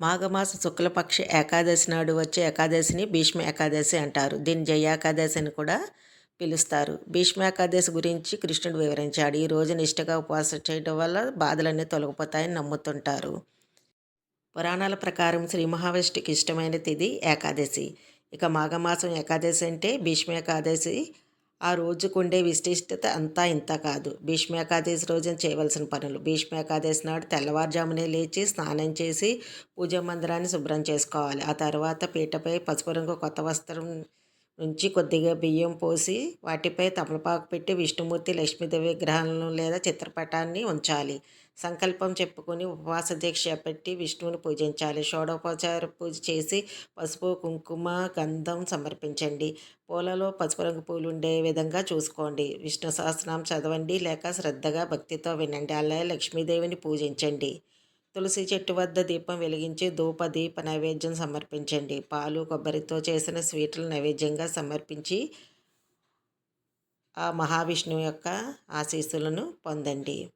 మాఘమాస శుక్లపక్ష ఏకాదశి నాడు వచ్చే ఏకాదశిని భీష్మ ఏకాదశి అంటారు. దీన్ని జయ ఏకాదశి అని కూడా పిలుస్తారు. భీష్మ ఏకాదశి గురించి కృష్ణుడు వివరించాడు. ఈ రోజు నిష్ఠగా ఉపవాసం చేయడం వల్ల బాధలన్నీ తొలగిపోతాయని నమ్ముతుంటారు. పురాణాల ప్రకారం శ్రీ మహావిష్ణుకి ఇష్టమైన ఇది ఏకాదశి. ఇక మాఘమాసం ఏకాదశి అంటే భీష్మ ఏకాదశి ఆ రోజుకుండే విశిష్టత అంతా ఇంత కాదు. భీష్మేకాదశి రోజున చేయవలసిన పనులు. భీష్మేకాదశి నాడు తెల్లవారుజామునే లేచి స్నానం చేసి పూజా మందిరాన్ని శుభ్రం చేసుకోవాలి. ఆ తర్వాత పీటపై పసుపు రంగు కొత్త వస్త్రం నుంచి కొద్దిగా బియ్యం పోసి వాటిపై తమలపాకు పెట్టి విష్ణుమూర్తి లక్ష్మీదేవి విగ్రహాలను లేదా చిత్రపటాన్ని ఉంచాలి. సంకల్పం చెప్పుకొని ఉపవాస దీక్ష పెట్టి విష్ణువుని పూజించాలి. షోడోపచార పూజ చేసి పసుపు కుంకుమ గంధం సమర్పించండి. పూలలో పసుపు రంగు పూలు ఉండే విధంగా చూసుకోండి. విష్ణు సహస్రనామం చదవండి లేక శ్రద్ధగా భక్తితో వినండి. అలాగే లక్ష్మీదేవిని పూజించండి. తులసి చెట్టు వద్ద దీపం వెలిగించి ధూప దీప నైవేద్యం సమర్పించండి. పాలు కొబ్బరితో చేసిన స్వీట్లు నైవేద్యంగా సమర్పించి ఆ మహావిష్ణువు యొక్క ఆశీస్సులను పొందండి.